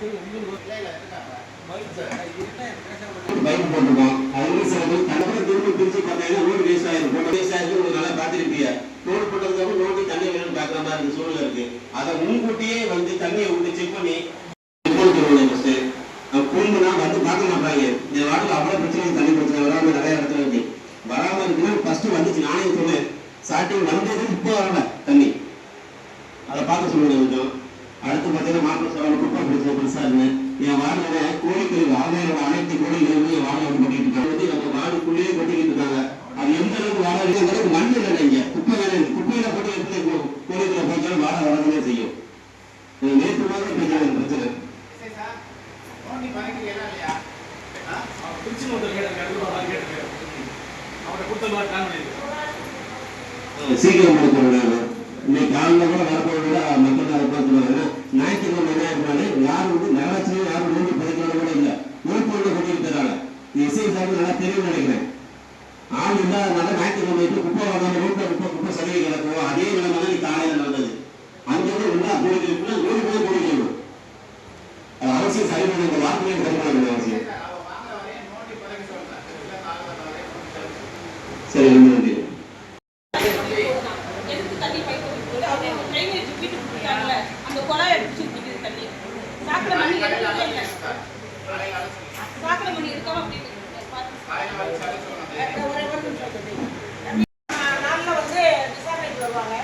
Bike போட்டிருக்கோம் அதுவும் சில பேர் தலைமுறை திரும்ப பிரிச்சு பார்த்தீங்கன்னா ரோடு வேஸ்ட் ஆயிரும். போட்ட வேஸ்ட் ஆயிருக்கு உங்களுக்கு நல்லா பார்த்துருப்பீங்க. ரோடு போட்டதுக்கு அப்புறம் ரோடு தண்ணி வேணும்னு பார்க்குற மாதிரி இருக்கு சூழ்நிலை இருக்கு. அதை முன்கூட்டியே வந்து தண்ணியை விட்டு செக் பண்ணி ரிப்போர்ட் தருவாங்க ஃபர்ஸ்ட் குழும்புனா வந்து பார்க்க மாட்டாங்க இந்த வாட்டில் அவ்வளோ பிரச்சனை தண்ணி பிரச்சனை வராமல் நிறைய இடத்துல இருக்கு. வராமல் இருக்குன்னா ஃபர்ஸ்ட் வந்துச்சு. நானே சொன்னேன். ஸ்டார்டிங் வந்தது இப்போ வரல தண்ணி. அதை பார்க்க சொல்லுங்க கொஞ்சம். அடுத்து பார்த்தீங்கன்னா குப்பை என் வார்டில் கோழிகள் ஆதாரோட அனைத்து கோழிகளுமே என் வார்டில் வந்து இருக்காங்க. வார்டுக்குள்ளேயே கொட்டிக்கிட்டு இருக்காங்க. அது எந்த அளவுக்கு வாடகை அளவுக்கு மண் இல்லை இங்க. குப்பை வேற குப்பையில போட்டு எடுத்து கோ- போட்டாலும் வாடகை வரதே செய்யும். நேற்று மாதிரி பிரச்சனை பிரச்சனை. சீக்கிரம் இன்னைக்கு காலையில் கூட வரப்போதை மக்கள் அதை பார்த்துருவாங்க ஞாயிற்றுக்கிழமை என்ன நல்லா தெரியும் நினைக்கிறேன். ஆள் இல்லாதனால ஞாயிற்றுக்கிழமை வந்து குப்பை வாங்காம ரோட்ல குப்பை குப்பை சலுகை கிடக்கும் அதே நிலைமை தான் இன்னைக்கு காலையில் நடந்தது அங்கிருந்து உள்ள கோழிகளுக்குள்ள நூறு பேர் கோழிக்கணும் அது அவசியம் சரி பண்ண இந்த வார்த்தையும் சரி பண்ண வேண்டிய அவசியம் சரி நன்றி எதுக்கு தண்ணி பைப் இருக்குது அவங்க ட்ரைனேஜ் வீட்டுக்கு கொடுத்தாங்கல்ல அந்த குழாயை பிடிச்சி நிற்கிது தண்ணி சாக்கடை மணி எடுக்கவே இல்லை சாக்கடை மணி எடுக்காம அப்படி இருக்குது. ஒரே ஒரு நிமிஷம் தம்பி. நாளில் வந்து விசாரணைக்கு வருவாங்க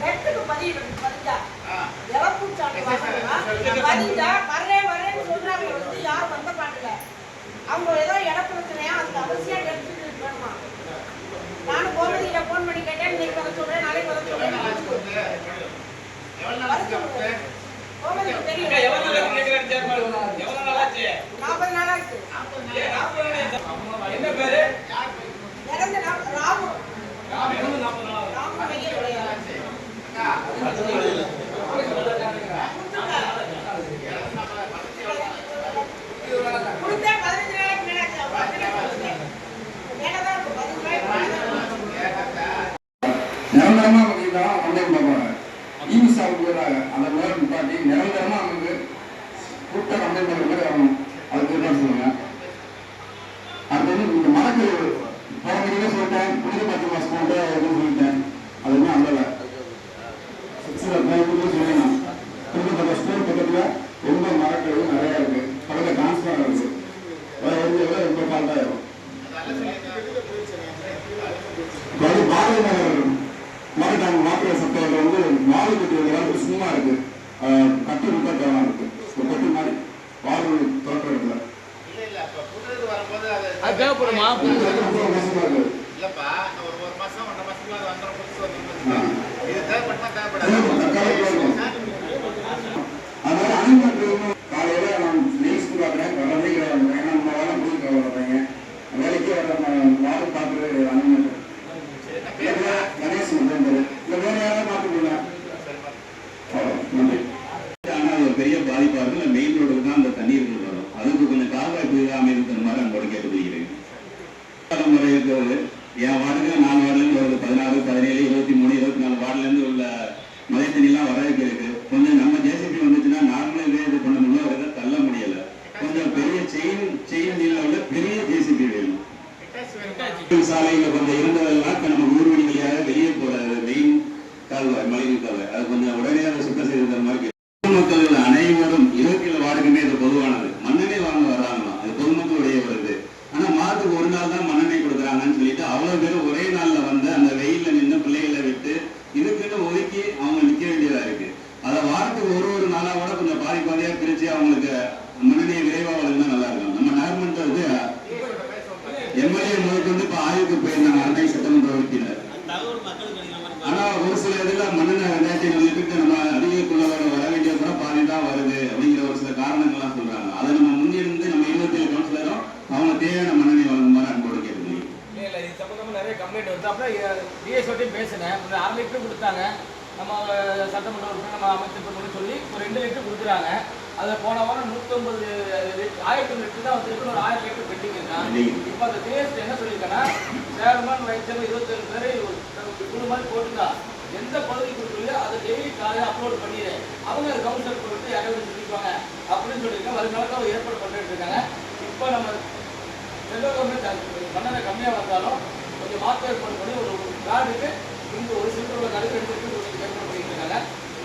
நெட்டுக்கு பதிவு பதிஞ்சா இறப்பு சாட்டு வாங்கணும்னா பதிஞ்சா வரேன் வரேன்னு சொல்றாங்க வந்து யாரும் வந்த பாட்டுல அவங்க ஏதோ இட பிரச்சனையா அதுக்கு அவசியம் எடுத்துட்டு வேணுமா நானும் கோமதியில போன் பண்ணி கேட்டேன் இன்னைக்கு வர சொல்றேன் நாளைக்கு வர சொல்றேன் வர சொல்றேன். கோமதிக்கு தெரியும் எவ்வளவு நாள் கேட்கிறாரு சேர்மான் எவ்வளவு நாள் ஆச்சு நாற்பது நாள் ஆச்சு ஏன் நாற்பது நாள் ஆச்சு? என்ன பேரு இறந்த நாள் ராமு ராம் இறந்து நாற்பது நாள் ஆகுது. ராமு மையம் கிடையாது கொடுத்தேன் பதினஞ்சு நாளைக்கு மேல ஆச்சு அவங்க அத்தனை கொடுத்தேன். மேலதான் இருக்கு பதினஞ்சு நாளைக்கு மேலதான் இருக்கு. நிரந்தரமா அவங்க இதெல்லாம் கம்ப்ளைண்ட் பண்ணுவாங்க ஈவி சாப்பிட்டு போயிடுறாங்க அந்த மாதிரி நிப்பாட்டி நிரந்தரமா அவங்க கூட்ட கம்ப்ளைண்ட் பண்ணுற மாதிரி வரணும் அதுக்கு என்ன சொல்லுங்க அடுத்தது இந்த மரக்கு போகிறவங்க சொல்லிட்டேன் புனித பத்து மாசம் போட்டு எதுவும் சொல்லிட்டேன் அது இன்னும் அல்லல சிக்ஸில் போய் சொல்லணும் புனித பத்து ஸ்கூல் பக்கத்தில் ரொம்ப மரக்கழிவு நிறையா இருக்கு பக்கத்தில் டிரான்ஸ்ஃபார் இருக்கு வேற வந்து எவ்வளோ ரொம்ப ஃபால்ட்டாயிரும் இப்போ வந்து பாரதி நகர் மாவட்டம் மாப்பிள்ளை சட்டத்தில் வந்து வாழை கட்டி வந்து சும்மா இருக்கு அஹ் கட்டி விட்டா தேவை இருக்கு ஒரு கட்டி மாதிரி வாழை தோட்டம் இடத்துல அது தேவைப்படுமா இல்லப்பா ஒரு ஒரு மாசம் ஒன்றரை மாசத்துக்குள்ள அது வந்துடும் புதுசு. வந்துடும் இது தேவைப்பட்டா தேவைப்படாது. காலையில நான் நியூஸ் பார்க்குறேன் ஏன்னா நம்ம வேலை வர்றீங்க வேலைக்கே வர வாழை பார்க்குறது அணிமன்றம் கணேஷ் வந்து இல்லை வேற யாராவது பார்த்துக்கீங்களா நன்றி ஆனா அது ஒரு பெரிய பாதிப்பா இருக்கு இல்ல மெயின் ரோடுக்கு தான் அந்த தண்ணீர் வரும் அதுக்கு கொஞ்சம் கால்வாய் புதிதாக இருக்கிற மாதிரி அங்கோட கேட்டுக்கிறேன் இருக்கிறது என் வார்டுக்கு நாலு வார்டுல இருந்து வருது. பதினாறு பதினேழு இருபத்தி மூணு இருபத்தி நாலு வார்டுல இருந்து உள்ள மழை தண்ணிலாம் வரவேற்க இருக்கு. கொஞ்சம் நம்ம ஜேசிபி வந்துச்சுன்னா நார்மலா இதே பண்ண இதை தள்ள முடியல. கொஞ்சம் பெரிய செயின் செயின் உள்ள பெரிய ஜேசிபி வேணும். சாலையில கொஞ்சம் இருந்ததெல்லாம் கம்ப்ளைண்ட் வருது அப்புறம் டிஎஸ்ஓட்டையும் பேசினேன். ஒரு அரை லிட்டர் கொடுத்தாங்க. நம்ம சட்டமன்ற உறுப்பினர் நம்ம அமைச்சர் சொல்லி ஒரு ரெண்டு லிட்டர் கொடுக்குறாங்க. அதில் போன வாரம் நூற்றம்பது ஆயிரத்தி லிட்டர் தான் வந்துருக்கு ஒரு ஆயிரம் லிட்டர் இருக்கான் இப்போ அந்த டிஎஸ்டி என்ன சொல்லியிருக்கேன்னா சேர்மன் வைச்சர் இருபத்தேழு பேர் குழு மாதிரி போட்டுக்கா எந்த பகுதி கொடுக்கலையோ அதை டெய்லி காலையில் அப்லோட் பண்ணிடு. அவங்க கவுன்சிலர் கொடுத்து யாராவது சொல்லிக்குவாங்க அப்படின்னு சொல்லியிருக்காங்க. வருங்காலத்தில் ஏற்பாடு பண்ணிட்டு இருக்காங்க. இப்போ நம்ம சென்ட்ரல் கவர்மெண்ட் தண்டனை கம்மியாக வந்தாலும் கொஞ்சம் மாற்றம் ஏற்பாடு பண்ணி ஒரு கார்டுக்கு இங்கே ஒரு ரெண்டு லிட்டர் ஏற்பாடு பண்ணிட்டு இருக்காங்க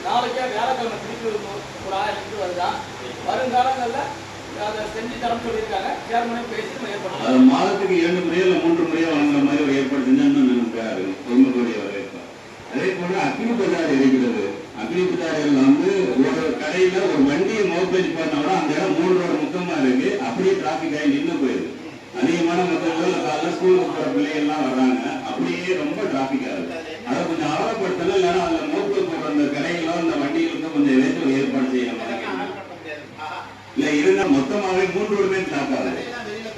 நாளைக்கே வியாழக்கிழமை திருப்பி ஒரு ஒரு ஆயிரம் லிட்டர் வருதான் வருங்காலங்களில் அதை செஞ்சு தரம் சொல்லியிருக்காங்க. சேர்மனே பேசி நம்ம மாதத்துக்கு இரண்டு முறையோ இல்லை மூன்று முறையோ வழங்குற மாதிரி ஒரு ஏற்பாடு செஞ்சா இன்னும் நமக்கு பொதுமக்களுடைய வரவேற்பு அதே போல அக்னி பஜார் இருக்கிறது. அக்னி பஜாரில் வந்து ஒரு கடையில ஒரு வண்டியை மோப்பேஜ் பண்ணா கூட அந்த இடம் மூணு ரோடு முக்கமா இருக்கு. அப்படியே டிராபிக் ஆகி நின்று போயிடுது அதிகமான மக்கள் காலைல ஸ்கூலுக்கு போற பிள்ளைங்க எல்லாம் வர்றாங்க. அப்படியே ரொம்ப டிராபிக் ஆகுது அதை கொஞ்சம் அகலப்படுத்தல இல்லைன்னா அதுல மோப்பு போடுற அந்த கடைகளோ அந்த வண்டிகளுக்கும் கொஞ்சம் ஒரு ஏற்பாடு செய்யணும் இல்ல இருந்தா மொத்தமாவே மூன்று ரோடுமே தாக்காது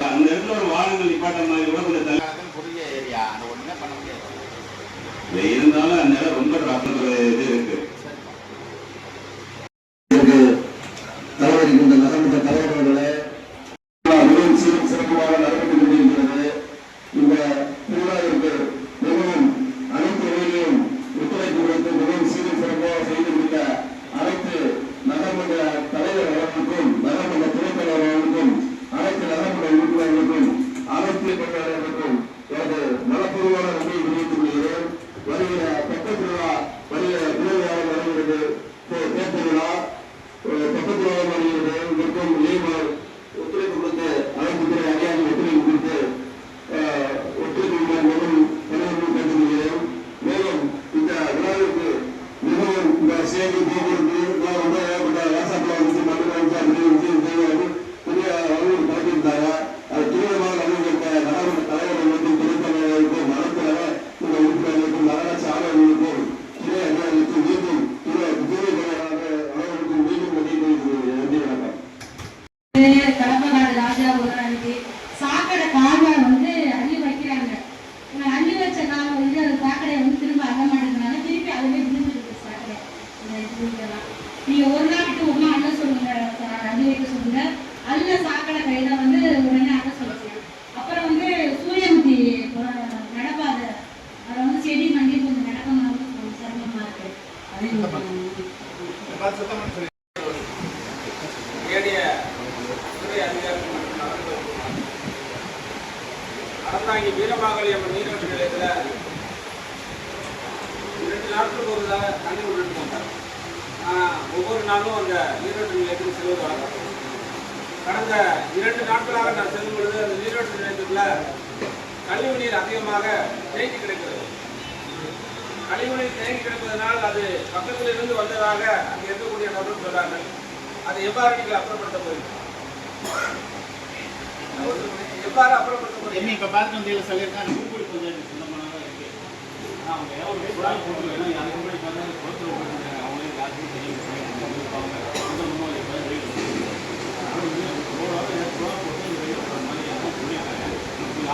அந்த இடத்துல ஒரு வாகனங்கள் நிப்பாட்ட மாதிரி கூட கொஞ்சம் தள்ளி இருந்தாலும் அந்த இடம் ரொம்ப டிராபிக் இது நாட்களுக்கு ஒரு தடவை தண்ணி விட்டுட்டு வந்தாங்க ஆஹ் ஒவ்வொரு நாளும் அந்த நீரோட்ட நிலையத்துக்கு செல்வது வழக்கம். கடந்த இரண்டு நாட்களாக நான் செல்லும் பொழுது அந்த நீரோட்ட நிலையத்துக்குள்ள கழிவு நீர் அதிகமாக தேங்கி கிடைக்கிறது. கழிவு நீர் தேங்கி கிடப்பதனால் அது பக்கத்தில் இருந்து வந்ததாக அங்கே இருக்கக்கூடிய நபர்கள் சொல்றாங்க. அதை எவ்வாறு நீங்கள் அப்புறப்படுத்த போறீங்க எவ்வாறு அப்புறப்படுத்த போறீங்க எம்மி இப்ப பார்த்து வந்து சொல்லியிருக்காங்க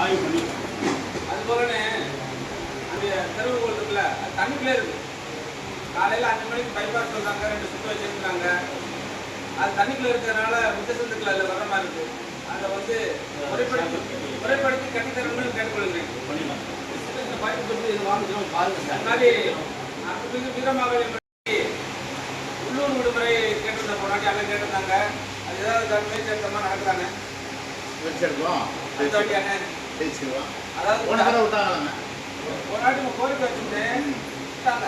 ஆய்வு பண்ணி அதுபோலனே அந்த தெருவுகள் இருக்குல்ல அது தண்ணிக்குள்ளே இருக்கு. காலையில் அஞ்சு மணிக்கு பைபாஸ் வந்தாங்க ரெண்டு சுற்று வச்சிருக்காங்க அது தண்ணிக்குள்ளே இருக்கிறதுனால மித்த சந்துக்கள் அதில் வர மாதிரி இருக்கு. அதை வந்து முறைப்படுத்தி முறைப்படுத்தி கட்டித்தரணும்னு கேட்டுக்கொள்கிறேன். பண்ணிடலாம் பற்றி இது வாங்கிக்கிறோம் பாருங்க முன்னாடி அதுக்கு வீரமாக உள்ளூர் விடுமுறை கேட்டிருந்த போனாட்டி அங்கே கேட்டிருந்தாங்க. அது ஏதாவது மாதிரி நடக்கிறாங்க வச்சிருக்கோம் அடுத்த வாட்டியாங்க ஜெயிச்சிருவோம் அதாவது போன தடவை விட்டாங்களாங்க ஒரு நாட்டு நம்ம கோரிக்கை வச்சுருந்தேன் விட்டாங்க.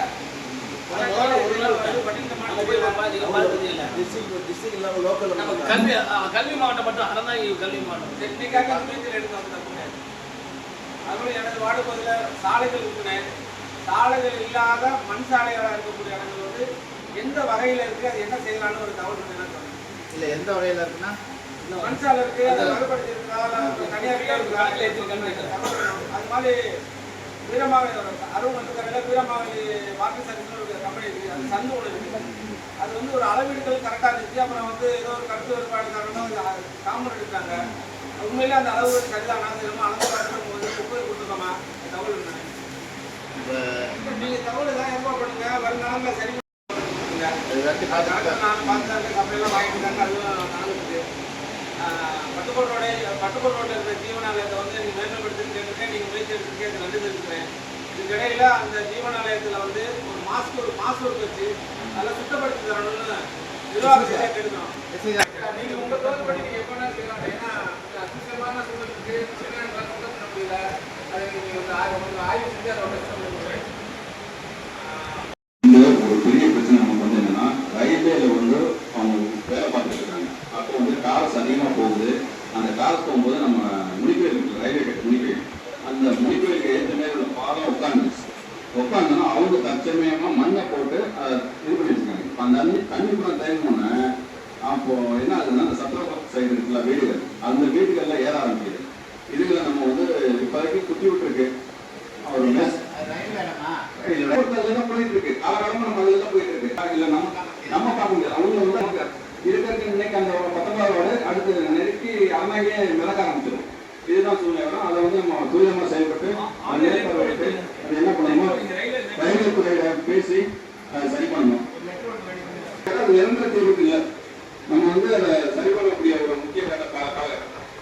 கல்வி மாவட்டம் மட்டும் அறந்தாங்கி கல்வி மாவட்டம். டெக்னிக்காக எடுத்து அதோட எனது வார்டு பகுதியில் சாலைகள் இருக்குனேன் சாலைகள் இல்லாத மண் சாலைகளாக இருக்கக்கூடிய இடங்கள் வந்து எந்த வகையில் இருக்கு அது என்ன செய்யலாம்னு ஒரு தகவல் சொல்லுங்க. இல்ல எந்த வகையில இருக்குன்னா? மண் சாலை இருக்கு அதை வலுப்படுத்தி இருக்கா. எடுத்துருக்காங்க அது மாதிரி வீரமாக அருண் வந்து வீரமாக வாக்கு சர்வீஸ் ஒரு கம்பெனி இருக்கு. அது சந்து ஒன்று இருக்கு. அது வந்து ஒரு அளவீடுகள் கரெக்டாக இருந்துச்சு. அப்புறம் வந்து ஏதோ ஒரு கருத்து வேறுபாடு காரணமாக காமன் எடுத்தாங்க. உண்மையிலே அந்த அளவு சரிதானா திரும்ப அளந்து பார்த்து வந்து குப்பை கொடுத்துருக்கோமா? தகவல் என்ன? இப்ப நீங்க தகவல் எல்லாம் ஏற்பாடு பண்ணுங்க. வருங்காலங்களில் சரி நான் பார்த்தேன் கம்பெனிலாம் வாங்கிட்டு இருக்காங்க அதுவும் நடந்துருக்கு. பட்டுக்கோட் ரோடு பட்டுக்கோட் ரோட்டில் இருக்கிற ஜீவனாலயத்தை வந்து நீங்கள் மேன்மைப்படுத்தி கேட்டிருக்கேன் நீங்கள் முயற்சி எடுத்துருக்கேன் அது நன்றி தெரிவிக்கிறேன் இதுக்கிடையில் அந்த ஜீவனாலயத்தில் வந்து ஒரு மாஸ்க் ஒரு மாஸ்க் ஒர்க் வச்சு அதில் சுத்தப்படுத்தி தரணும்னு நிர்வாகத்தை எடுக்கணும் நீங்க உங்க தோல்படி நீங்க எப்ப வேணாலும் செய்யலாம். ஏன்னா அசிங்கமான சின்ன பண்ண முடியல அதை வந்து ஆய்வு ஆய்வு செஞ்சு அதை உடனே சொல்ல முடியும் இந்த ஒரு பெரிய பிரச்சனை நமக்கு வந்து என்னன்னா ரயில்வேல வந்து அவங்க வேலை பார்த்துட்டு இருக்காங்க. அப்போ வந்து காசு அதிகமா போகுது. அந்த காசு போகும்போது நம்ம முடிப்பேல் ரயில்வே கேட் அந்த முடிப்பேலுக்கு ஏற்ற மாதிரி உள்ள பாலம் உட்காந்துச்சு உட்காந்தோன்னா அவங்க தற்சமயமா மண்ணை போட்டு அதை இது பண்ணி இருக்காங்க. அந்த தண்ணி தண்ணி கூட தேங்கினோன்னே அப்போ என்ன ஆகுதுன்னா அந்த சத்திரபுரம் சைடு இருக்குல்ல வீடுகள். அந்த வீடுகள்ல ஏற ஆரம்பிக்குது. இதுல நம்ம வந்து இப்போதைக்கு குத்தி விட்டுருக்கு. அவர் போயிட்டு இருக்கு காலகாலமா நம்ம அதுல தான் போயிட்டு இருக்கு இல்ல நம்ம நம்ம பார்க்க முடியாது. அவங்க வந்து நமக்கு இருக்கிறது இன்னைக்கு அந்த பத்தொன்பதாவது வார்டு அடுத்து நெருக்கி அண்ணாங்கே மிளக ஆரம்பிச்சிடும். இதுதான் சூழ்நிலை. அதை வந்து நம்ம துரிதமா செயல்பட்டு வைத்து அது என்ன பண்ணணுமோ ரயில்வே பேசி சரி பண்ணணும். நிரந்தர தீர்வுக்கு இல்லை. நம்ம வந்து அதை சரி பண்ணக்கூடிய ஒரு முக்கிய கட்ட கால கால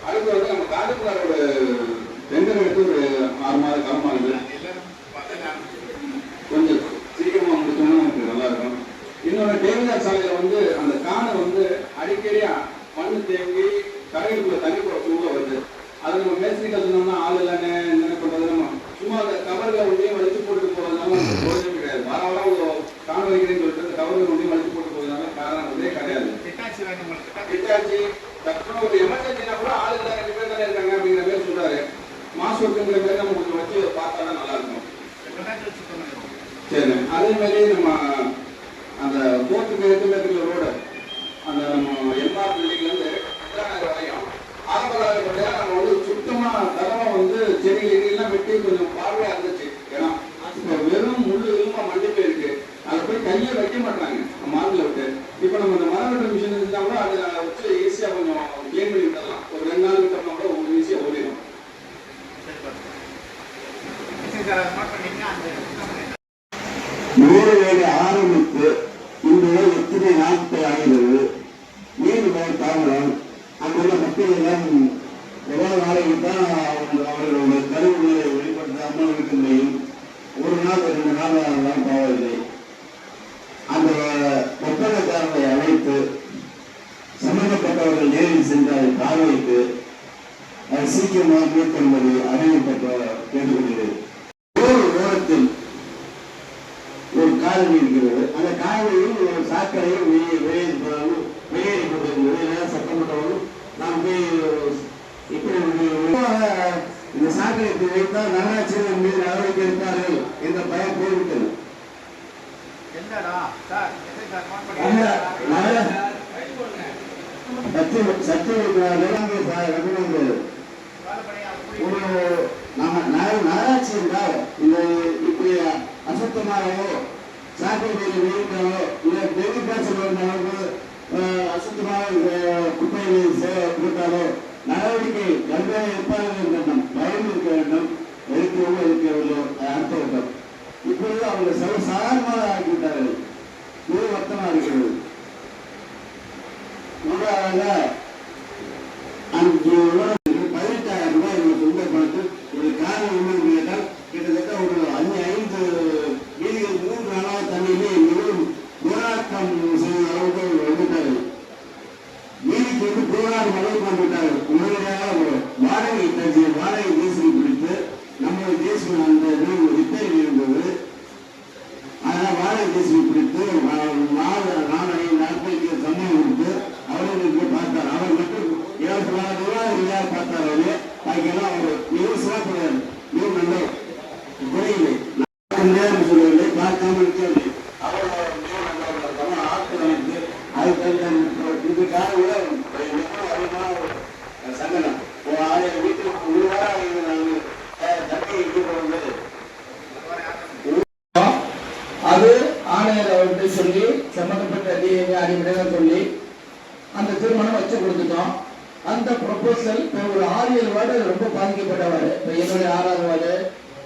அடுத்து வந்து நம்ம காட்டுக்குள்ளாரோட டெண்டர் எடுத்து ஒரு ஆறு மாத காலமாகுது எல்லாரும் கொஞ்சம் சீக்கிரமாக முடிச்சோம்னா நமக்கு நல்லா இருக்கும். இன்னொரு டேவிதார் சாலையில் வந்து அந்த காணை வந்து அடிக்கடி மண்ணு தேங்கி கரைகளுக்குள்ள தண்ணி போட சூழல வருது. அது நம்ம மேஸ்திரி கற்றுனோம்னா ஆள் இல்லைன்னு என்ன பண்ணுறது நம்ம சும்மா அந்த கவர்ல ஒன்றையும் வலிச்சு போட்டு போகிறதுனால நமக்கு கிடையாது. வார வாரம் காண வைக்கிறேன்னு சொல்லிட்டு அந்த கவர்ல ஒன்றையும் வலிச்சு போட்டு போறதுனால காரணம் இதே கிடையாது உங்களுக்கு டக்குனு ஒரு எமர்ஜென்சினா கூட ஆள் இல்லை ரெண்டு பேர் தானே இருக்காங்க அப்படிங்கிற மாதிரி சொல்றாரு. மாசு ஒர்க்குங்கிற மாதிரி நம்ம கொஞ்சம் வச்சு பார்த்தா நல்லா இருக்கும். சரி அதே மாதிரி நம்ம அந்த போர்ட்டுக்கு எட்டு இருக்கிற ரோடு அந்த நம்ம எம்ஆர் பில்டிங்லேருந்து நகர் வரையும். ஆரம்ப காலகட்டத்தில் நம்ம வந்து சுத்தமா தரமா வந்து செடி எல்லாம் வெட்டி கொஞ்சம் பார்வையா இருந்துச்சு. ஏன்னா இப்போ வெறும் முள்ளு எலும்பா மண்டி போயிருக்கு அதை போய் கையை வைக்க மாட்டாங்க. மார்பில் விட்டு. இப்போ நம்ம ஈஸியாக கொஞ்சம் க்ளீன் பண்ணி விட்டுடலாம் ஒரு ரெண்டு நாள் விட்டோம்னா கூட உங்களுக்கு ஈஸியாக ஓடிடும் நூறு வேலை ஆரம்பித்து இன்று எத்தனை நாட்கள் ஆகிறது மீன் மேல் தாமரம் அங்குள்ள மக்கள் எல்லாம் ஒரே நாளைக்கு தான் அவர்களுடைய கருவுகளை வெளிப்படுத்தாமல் இருக்க முடியும். ஒரு நாள் ரெண்டு நாள் தான் போவதில்லை அந்த ஒப்பந்தக்காரரை அழைத்து சம்பந்தப்பட்டவர்கள் நேரில் அதை அதை சீக்கிரமாக மேற்கொள்வது அறிவிக்கப்பட்ட கேட்டுக்கொள்கிறேன். ஒரு ஓரத்தில் ஒரு காலனி இருக்கிறது. அந்த காலனியில் ஒரு சாக்கடையும் வெளியே வெளியே போனாலும் வெளியேறி சட்டமன்றவரும் நாம் போய் இப்படி இந்த சாக்கடைக்கு வைத்தால் நகராட்சியின் மீது நடவடிக்கை எடுப்பார்கள் என்ற பயம் போய்விட்டது. இடம் சார் சத்திய சத்திய ஒரு நம்ம நகராட்சி என்றால் இந்த இப்படி அசுத்தமாகவோ சாக்கடையில் வீழ்ந்தாலோ இல்லை டெங்கு காய்ச்சல் அசுத்தமாக குப்பைகளை போட்டாலோ நடவடிக்கை கடுமையாக இருப்பார்கள் வேண்டும் பயம் இருக்க வேண்டும். இருக்கிறவங்க இருக்கவில்லை அடுத்த இப்பொழுது அவங்க சர்வசாதாரணமாக ஆக்கிவிட்டார்கள். இது வருத்தமாக இருக்கிறது. மூன்றாவதாக அஞ்சு பதினெட்டாயிரம் ரூபாய் எங்களுக்கு சொந்த பணத்து ஒரு காரணம் என்னன்னு கேட்டால் கிட்டத்தட்ட ஒரு அஞ்சு ஐந்து வீதிகள் மூன்று நாளாக தண்ணியிலே போராட்டம் அளவுக்கு அவங்க வந்துட்டார்கள். வீதிக்கு வந்து போராட்டம் அளவுக்கு வந்துவிட்டார்கள் உடனடியாக வாடகை தஞ்சி வாடகை தேசியம் பிடித்து நம்முடைய தேசியம் அந்த இது இருந்தது அதனால் வாடகை தேசியம் பிடித்து நாலு நாலு ஐந்து நாட்களுக்கு சம்பளம் கொடுத்து அவர்களுக்கு பார்த்தார் அவர் மட்டும் இருபத்தி நாலு ரூபாய் இல்லையா பார்த்தார் அவரு பாக்கியெல்லாம் அவர் மிகவும் சிறப்புகிறார் மிகவும் நல்லவர் குறையில்லை நான் நேரம் சொல்லவில்லை பார்க்காம இருக்கவில்லை அவர் அவர் மிகவும் நல்லவர் தமிழ் ஆட்கள் அமைத்து அதுக்கு இதுக்காக கூட மிகவும் அதிகமான ஒரு சங்கடம் ஒரு ஆயிரம் வீட்டுக்கு ஒரு வாரம் நாங்கள் தண்ணி இட்டு போகும்போது அது ஆணையர் அவர்கிட்ட சொல்லி சம்பந்தப்பட்ட டிஎம்ஏ அடிப்படையில் சொல்லி அந்த திருமணம் வச்சு கொடுத்துட்டோம் அந்த ப்ரொபோசல் இப்போ ஒரு ஆறு ஏழு வார்டு ரொம்ப பாதிக்கப்பட்ட வார்டு இப்போ என்னுடைய ஆறாவது ward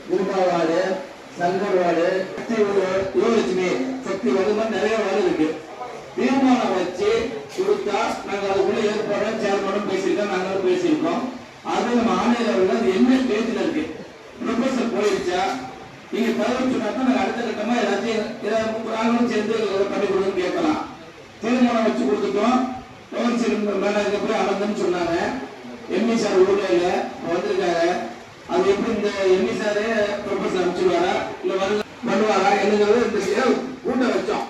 Kuruba ward Shankar ward Sakthi Yuvalakshmi Sakthi ward மாதிரி நிறைய வார்டு இருக்கு. தீர்மானம் வச்சு கொடுத்தா நாங்கள் அதுக்குள்ள ஏற்பாடு சேர்மனும் பேசியிருக்கோம் நாங்களும் பேசியிருக்கோம். அது நம்ம ஆணையர் அவர்கள் அது என்ன ஸ்டேஜில் இருக்கு? ப்ரொபோசல் போயிருச்சா? நீங்க பதில் சொன்னா தான் அடுத்த கட்டமா எல்லாத்தையும் ஏதாவது நாங்களும் சேர்ந்து பண்ணி கொடுங்க கேட்கலாம். தீர்மானம் வச்சு கொடுத்துட்டோம். கவுன்சில் மேனேஜர் அளந்தன்னு சொன்னாங்க. எம்இ சார் ஊர்ல இல்ல இப்ப வந்திருக்காரு அது எப்படி இந்த எம்இ சாரு ப்ரொஃபசர் அனுப்பிச்சுவாரா இல்ல வந்து பண்ணுவாரா? என்னங்கிறது இந்த செயல் கூட்டம் வச்சோம்.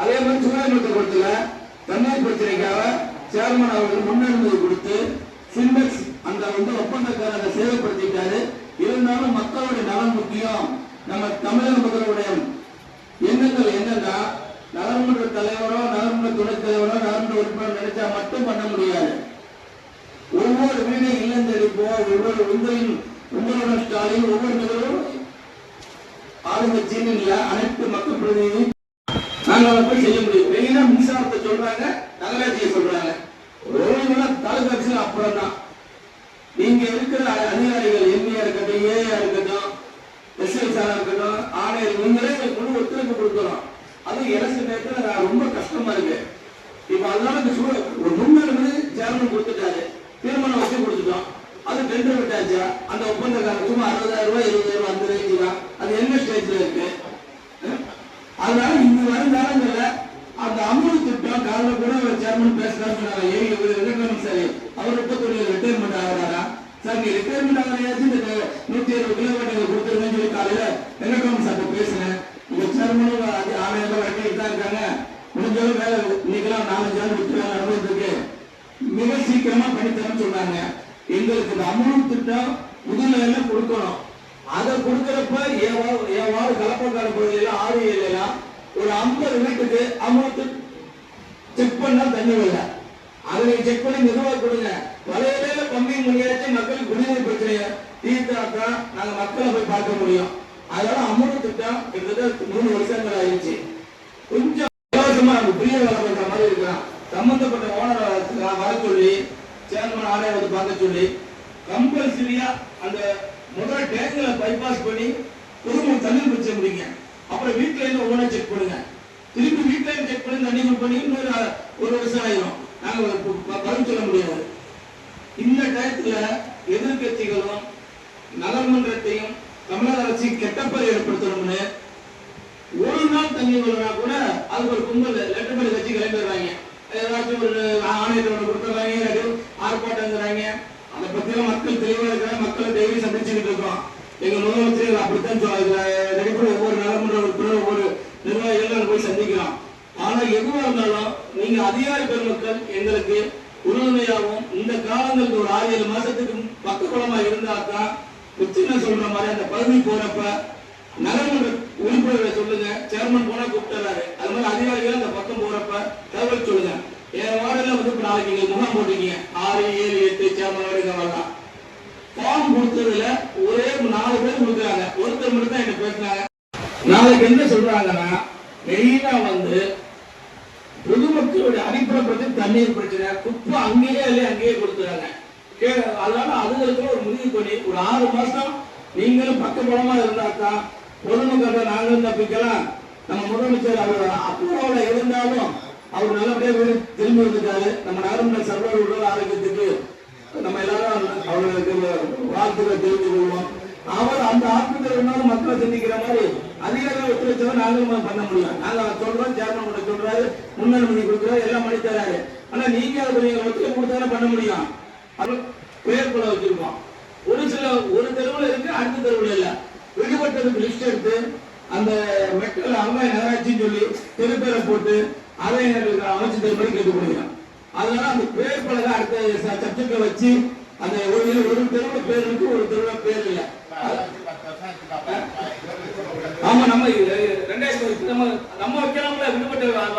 அதே மாதிரி சூரியமட்டத்தில் தண்ணீர் பிரச்சனைக்காக சேர்மன் அவர்கள் முன்னுரிமை கொடுத்து சிம்பெக்ஸ் அந்த வந்து ஒப்பந்தக்காரரை சேவைப்படுத்திட்டாரு இருந்தாலும் மக்களுடைய நலன் முக்கியம். நம்ம தமிழக மக்களுடைய நகர்மன்ற தலைவரோ நகர்மன்ற துணைத் தலைவரோ நகர்மன்ற உறுப்பினர் நினைச்சா மட்டும் பண்ண முடியாது. ஒவ்வொரு வீடு இல்லம் தெளிப்போ ஒவ்வொரு உங்களின் உங்களோட ஸ்டாலின் ஒவ்வொரு நிகழ்வும் ஆளுங்கட்சின்னு இல்ல அனைத்து மக்கள் பிரதிநிதி நாங்கள் போய் செய்ய முடியும். மெயினா மின்சாரத்தை சொல்றாங்க நகராட்சியை சொல்றாங்க. ரோடுலாம் தாலுகா ஆட்சியில் அப்புறம் தான் நீங்க இருக்கிற அதிகாரிகள் எம்ஏ இருக்கட்டும் ஏஆ இருக்கட்டும் எஸ்எல்சாரா இருக்கட்டும் ஆணையர் நீங்களே எங்களுக்கு முழு ஒத்துழைப்பு கொடுக்கணும் அதுவும் எலெக்ஷன் நேரத்தில் ரொம்ப கஷ்டமா இருக்கு. இப்ப அதனால இந்த சூழல் ஒரு முன்னுரிமை சேர்மன் கொடுத்துட்டாரு. தீர்மானம் வச்சு கொடுத்துட்டோம். அது டெண்டர் விட்டாச்சா? அந்த ஒப்பந்த சும்மா அறுபதாயிரம் ரூபாய் இருபதாயிரம் ரூபாய் அந்த ரேஞ்சு தான். அது என்ன ஸ்டேஜ்ல இருக்கு? அதனால இந்த வருங்காலங்கள்ல அந்த அமௌண்ட் திட்டம் காலைல கூட ஒரு சேர்மன் பேசுறாரு சொன்னாங்க ஏய் இவர் எலக்ட்ரானிக் சார். அவர் முப்பத்தொரு ரிட்டையர்மெண்ட் ஆகிறாரா? சார் நீ ரிட்டையர்மெண்ட் ஆகிறாச்சு இந்த நூத்தி இருபது கிலோமீட்டர் கொடுத்துருங்க சொல்லி காலையில எலக்ட்ரானிக் சார் பேசினேன் இந்த சேர்மனும் அது ஆணையெல்லாம் வெட்டிட்டு தான் இருக்காங்க முடிஞ்சாலும் வேலை இன்னைக்கெல்லாம் நாலஞ்சு ஆண்டு விட்டு வேலை நடந்துருக்கு மிக சீக்கிரமா பண்ணித்தரேன்னு சொன்னாங்க எங்களுக்கு இந்த அமௌண்ட் திட்டம் முதல்ல எல்லாம் கொடுக்கணும்? அதை கொடுக்கறப்ப ஏவாறு ஏவாறு கலப்பக்கார பகுதியில ஆறு ஏழுலாம் ஒரு ஐம்பது வீட்டுக்கு அமௌண்ட் செக் பண்ணா தண்ணி வரல. அதை நீங்க செக் பண்ணி மெதுவாக கொடுங்க. வலையில கம்மி முடியாச்சு மக்களுக்கு குடிநீர் பிரச்சனைய தீர்த்தாக்கா நாங்க மக்களை போய் பார்க்க முடியும். அதனால அமௌண்ட் திட்டம் கிட்டத்தட்ட மூணு வருஷங்கள் ஆயிடுச்சு. கொஞ்சம் இலவசமா புரிய வேலை பண்ற மாதிரி இருக்கலாம். சம்பந்தப்பட்ட ஓனரை வர சொல்லி சேர்மன் ஆணையர் வந்து பார்க்க சொல்லி கம்பல்சரியா அந்த முதல் டேங்க்ல பைபாஸ் பண்ணி குடும்பம் தண்ணி பிடிச்ச முடியுங்க. அப்புறம் வீட்டுல இருந்து ஒவ்வொன்றா செக் பண்ணுங்க. திரும்பி வீட்டுல இருந்து செக் பண்ணி தண்ணி பண்ணி இன்னொரு ஒரு வருஷம் ஆயிரும். நாங்க பதில் சொல்ல முடியாது. இந்த டயத்துல எதிர்க்கட்சிகளும் நலமன்றத்தையும் தமிழக அரசு கெட்டப்பெயர் ஏற்படுத்தணும்னு ஒரு நாள் தண்ணி வரனா கூட அதுக்கு ஒரு கும்பல் லெட்டர் பண்ணி வச்சு கிளம்பிடுறாங்க. ஏதாச்சும் ஒரு ஆணையத்தோட கொடுத்துறாங்க ஆர்ப்பாட்டம் ஆர்ப்பாட்டங்கிறாங்க. அதை பத்தியெல்லாம் மக்கள் தெளிவா இருக்கிற மக்களை டெய்லி சந்திச்சுக்கிட்டு இருக்கோம் எங்க முதலமைச்சர் அப்படித்தான் நடைபெற ஒவ்வொரு நலமன்ற உறுப்பினர் ஒவ்வொரு நிர்வாகிகள் போய் சந்திக்கிறோம். ஆனா எதுவா இருந்தாலும் நீங்க அதிகாரி பெருமக்கள் எங்களுக்கு உறுதுணையாகவும் இந்த காலங்களுக்கு ஒரு ஆறு ஏழு மாசத்துக்கு பக்கபலமா இருந்தா தான் உச்சின சொல்ற மாதிரி அந்த பகுதி போறப்ப நகர்மன்ற உறுப்பினர்களை சொல்லுங்க. சேர்மன் போனா கூப்பிட்டுறாரு. அது மாதிரி அதிகாரிகள் அந்த பக்கம் போறப்ப தகவல் சொல்லுங்க. என் வார்டில் வந்து நாளைக்கு நீங்க முகாம் போட்டிருக்கீங்க ஆறு ஏழு எட்டு சேர்மன் வரைக்கும் வரலாம் ஃபார்ம் கொடுத்ததுல ஒரே நாலு பேர் கொடுக்குறாங்க. ஒருத்தர் மட்டும் தான் என்கிட்ட பேசுனாங்க நாளைக்கு என்ன சொல்றாங்கன்னா மெயினா வந்து பொதுமக்களுடைய அடிப்படை பிரச்சனை தண்ணீர் பிரச்சனை குப்பை அங்கேயே இல்லையே அங்கேயே கொடுத்துறாங்க. கே- அதனால அதுகளுக்கு ஒரு முடிவு பண்ணி ஒரு ஆறு மாசம் நீங்களும் பக்கபலமா இருந்தா தான் பொதுமக்கள் நாங்களும் தப்பிக்கலாம். நம்ம முதலமைச்சர் அவர் அப்போல இருந்தாலும் அவர் நல்லபடியா வீடு திரும்பி வந்துட்டாரு நம்ம நகரமன்ற சர்வ உடல் ஆரோக்கியத்துக்கு நம்ம எல்லாரும் அவர்களுக்கு வாழ்த்துக்களை தெரிவித்துக் கொள்வோம். அவர் அந்த ஆஸ்பத்திரி இருந்தாலும் மக்களை சந்திக்கிற மாதிரி அதிகாரிகள் ஒத்துழைச்சதை நாங்களும் பண்ண முடியும். நாங்க சொல்றோம் சேர்மன் கூட சொல்றாரு முன்னனுமதி கொடுக்குறாரு எல்லாம் பண்ணி தராரு. ஆனா நீங்க அது நீங்க ஒத்துழைப்பு கொடுத்தாலே பண்ண முடியும். பெயர் போல வச்சிருக்கோம். ஒரு சில ஒரு தெருவில் இருக்கு அடுத்த தெருவில் இல்ல. விடுபட்டதுக்கு லிஸ்ட் எடுத்து அந்த மெட்டல் அம்மா நகராட்சின்னு சொல்லி தெருப்பேரை போட்டு அதை எங்களுக்கு அமைச்சு தரும்படி கேட்டுக்கொள்கிறோம் அதனால அந்த பேர் பலக அடுத்த சப்ஜெக்ட வச்சு அந்த ஒரு ஒரு தெருவுல பேர் இருக்கு ஒரு தெருவுல பேர் இல்ல. ஆமா நம்ம ரெண்டாயிரத்தி நம்ம நம்ம வைக்கலாம்ல விடுபட்ட வா-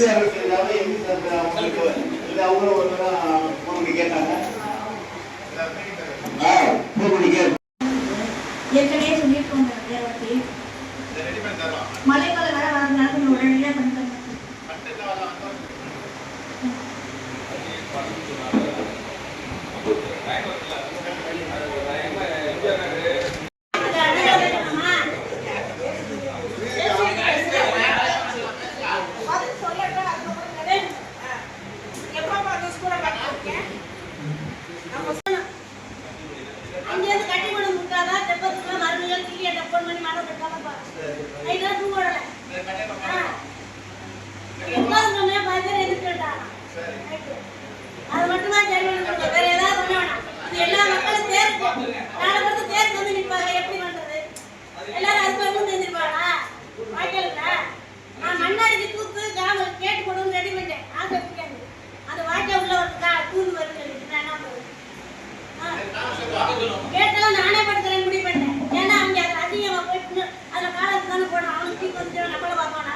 எது அரசுக்காக எது அவங்களுக்கு இது அவங்களும் ஒன்று தான் கேட்டாங்க அது மட்டும்தான் சரி பண்ண வேற ஏதாவது பண்ண வேணாம். இது எல்லா மக்களும் தேர்க்கு நாலு பேருக்கு தேர்க்கு வந்து நிற்பாங்க எப்படி பண்றது? எல்லாரும் அது வந்து நான் மண்ணாடிக்கு தூத்து காம கேட்டு கொடுன்னு ரெடி பண்ணிட்டேன். ஆசை பிடிக்காது அந்த வாய்க்கால் உள்ள ஒரு கா தூது வரும்னு சொல்லிட்டு நான் என்ன கேட்டெல்லாம் நானே படுத்துறேன் முடிவு ஏன்னா அவங்க அதில் அதிகமாக போயிட்டு அதில் காலத்துக்கு தானே போனோம். அவனுக்கு தீ வந்து நம்மள பார்ப்பான்.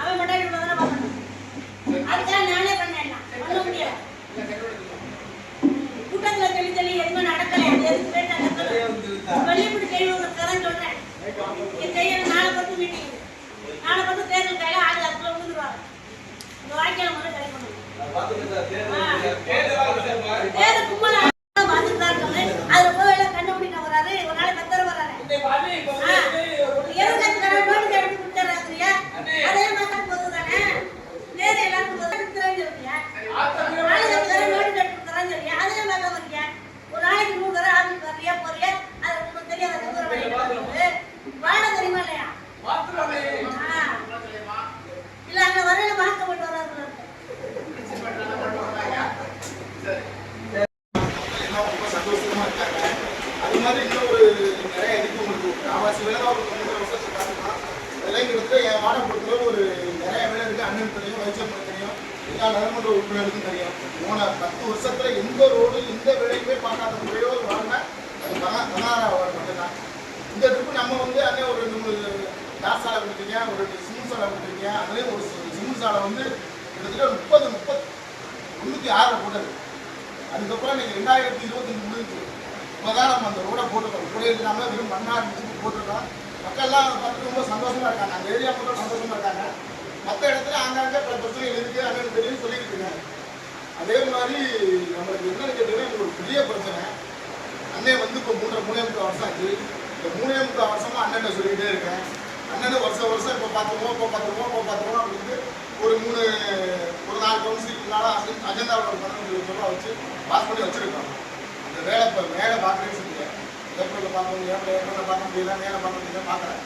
அவன் மட்டும் உள்ள தானே பார்க்கணும் அதுக்காக நானே பண்ணேன் நான். பண்ண முடியல கூட்டத்துல சொல்லி சொல்லி எதுவுமே நடக்கல அது எதுக்கு போயிட்டு நடக்கல வெளியப்படி செய்வதற்கு தான் சொல்றேன். என் செய்யணும் நாளை பத்து மீட்டிங் நாளை பத்து தேர்தல் கையில ஆறு அதுக்குள்ள விழுந்துருவாங்க இந்த வாய்க்கால முதல்ல கிடைக்கணும் தேர்தல் கும்பல பார்த்துட்டு தான் இருக்காங்க அதுல போய் எல்லாம் கண்டுபிடிக்க வராரு ஒரு நாளைக்கு பத்தரை வராரு எருக்கத்துக்காரன் நோட்டீஸ் எடுத்து கொடுத்துறாங்கறியா அதே மாதிரி பொது தானே நேரு எல்லாருக்கும் பொது எடுத்துறாங்க சொல்றியா ஆளுகளுக்காரன் நோட்டீஸ் எடுத்து கொடுத்துறாங்க சொல்றியா அதே மாதிரி தான் வரியா ஒரு நாளைக்கு நூறு தடவை ஆஃபீஸ் வர்றியா போறியா அது உங்களுக்கு தெரியாத கொடுக்குற வாழ தெரியுமா இல்லையா ஆ. இல்ல அங்க வரையில மாற்றப்பட்டு வராது எல்லாம் ரொம்ப சந்தோஷமா இருக்காங்க அது மாதிரி இன்னும் ஒரு நிறைய இருக்கு உங்களுக்கு ஆவாசி வேலை ஒரு மூணு வருஷம் சொல்றாங்கன்னா அதெல்லாம் கிட்டத்தட்ட என் வாடகை பொறுத்தவரை ஒரு நிறைய வேலை இருக்கு அண்ணன் தெரியும் வைச்சம் தெரியும் எல்லா நகரமன்ற உறுப்பினருக்கும் தெரியும். போன பத்து வருஷத்துல எந்த ரோடு எந்த வேலையுமே பார்க்காத ஒரே ஒரு வாங்க அது பண- வார்டு மட்டும்தான். இந்த ட்ரிப்பு நம்ம வந்து அதே ஒரு ரெண்டு மூணு டாஸ் சாலை கொடுத்தீங்க ஒரு ரெண்டு சிமெண்ட் சாலை கொடுத்தீங்க அதுலேயும் ஒரு சிமெண்ட் சாலை வந்து கிட்டத்தட்ட முப்பது முப்பது தொண்ணூற்றி ஆறில் போட்டது. அதுக்கப்புறம் இன்னைக்கு ரெண்டாயிரத்தி இருபத்தி முடிஞ்சு. இப்போதான் நம்ம அந்த ரோடை போட்டுருக்கோம். கூட இல்லாமல் வெறும் மண்ணா இருந்துச்சு போட்டிருக்கோம். மக்கள்லாம் பார்த்துட்டு ரொம்ப சந்தோஷமாக இருக்காங்க. அந்த ஏரியா மட்டும் சந்தோஷமாக இருக்காங்க. மற்ற இடத்துல அங்கங்கே பல பிரச்சனைகள் இருக்கு அங்கே தெரியும் சொல்லிக்கிட்டு இருக்காங்க. அதே மாதிரி நம்மளுக்கு என்னன்னு கேட்டீங்கன்னா ஒரு பெரிய பிரச்சனை. அண்ணன் வந்து இப்போ மூன்றரை மூணே முக்கால் வருஷம் ஆச்சு. இந்த மூணே முக்கால் வருஷமா அண்ணன் சொல்லிக்கிட்டே இருக்கேன். அண்ணன் வருஷம் வருஷம் இப்போ பார்த்துருவோம் இப்போ பார்த்துருவோம் இப்போ பார்த்துருவோம் அப்படின்னு ஒரு மூணு ஒரு நாலு கவுன்சிலுக்கு முன்னால் அஜெண்டாவில் ஒரு பதினஞ்சு ரூபா வச்சு பாஸ் பண்ணி வச்சுருக்கோம் அந்த வேலை இப்போ மேலே பார்க்குறேன்னு சொல்லுங்க ஏப்ரலில் பார்க்க முடியாது ஏப்ரலில் பார்க்க முடியல மேலே பார்க்க முடியல பார்க்குறேன்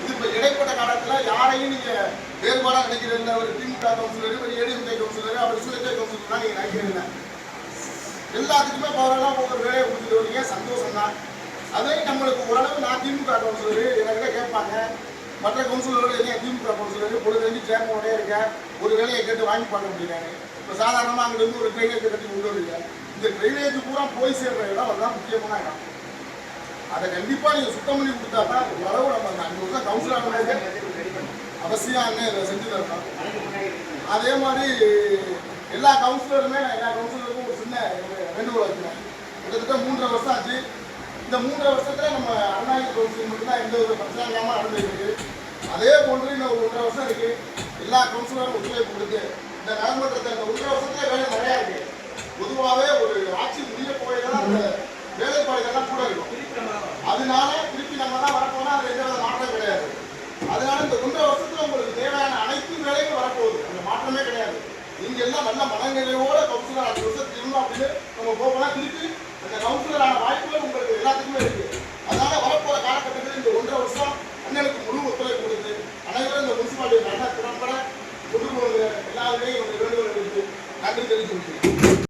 இது இப்போ இடைப்பட்ட காலத்தில் யாரையும் நீங்கள் வேறுபாடாக நினைக்கிறீங்க ஒரு திமுக கவுன்சிலர் ஒரு ஏடிஎம்கே கவுன்சிலர் அவர் சிலத்தை கவுன்சிலர் தான் நீங்கள் நினைக்கிறீங்க எல்லாத்துக்குமே பவரெல்லாம் ஒரு வேலையை கொடுத்துட்டு வரீங்க. சந்தோஷம் தான் அதே நம்மளுக்கு ஓரளவு நான் திமுக கவுன்சிலர் என்கிட்ட கேட்பாங்க. மற்ற கவுன்சிலரோட ஏன் திமுக கவுன்சிலர் பொழுது வந்து சேர்மனோடே இருக்கேன் ஒரு வேலையை கேட்டு வாங்கி பார்க்க முடியல இப்போ சாதாரணமாக அங்கிருந்து ஒரு ட்ரைனேஜ் கட்டி கொண்டு வரீங்க. இந்த ட்ரைனேஜ் பூரா போய் சேர்ற இடம் அதுதான் முக்கியமான இடம். அதை கண்டிப்பாக நீங்கள் சுத்தம் பண்ணி கொடுத்தா தான் ஓரளவு நம்ம அந்த அஞ்சு வருஷம் கவுன்சிலர் அவசியம் அண்ணன் இதை செஞ்சு தரணும் அதே மாதிரி எல்லா கவுன்சிலருமே நான் எல்லா கவுன்சிலருக்கும் ஒரு சின்ன வேண்டுகோள் வைக்கிறேன் கிட்டத்தட்ட மூன்றரை வருஷம் ஆச்சு. இந்த மூன்றரை வருஷத்தில் நம்ம அண்ணாச்சி கவுன்சில் மட்டும்தான் எந்த ஒரு பிரச்சனை இல்லாமல் நடந்துருக்கு அதே போன்று இன்னும் ஒரு ஒன்றரை வருஷம் இருக்கு. எல்லா கவுன்சிலரும் ஒத்துழைப்பு கொடுத்து இந்த நகர்மன்றத்தை இந்த ஒன்றரை வருஷத்துல வேலை நிறையா இருக்கு. பொதுவாகவே ஒரு ஆட்சி முடிய போயதான் அந்த வேலைப்பாடுகள்லாம் கூட இருக்கும். அதனால திருப்பி நம்ம தான் வரப்போனா அது எந்த வித மாற்றம் கிடையாது. அதனால இந்த ஒன்றரை வருஷத்துல உங்களுக்கு தேவையான அனைத்து வேலைகளும் வரப்போகுது. அந்த மாற்றமே கிடையாது. நீங்க எல்லாம் நல்ல மனநிலையோட கவுன்சிலர் அஞ்சு வருஷம் இருந்தோம் அப்படின்னு நம்ம போகலாம் திருப்பி அந்த கவுன்சிலரான வாய்ப்புகள் உங்களுக்கு எல்லாத்துக்குமே இருக்கு. அதனால வரப்போற காலகட்டத்தில் இந்த ஒன்றரை வருஷம் அண்ணனுக்கு முழு ஒத்துழைப்பு கொடுத்து அனைவரும் இந்த முனிசிபாலிட்டி நல்லா திறம்பட கொண்டு போகிற எல்லாருமே இவங்க வேண்டுகோள் இருக்கு நன்றி தெரிவித்து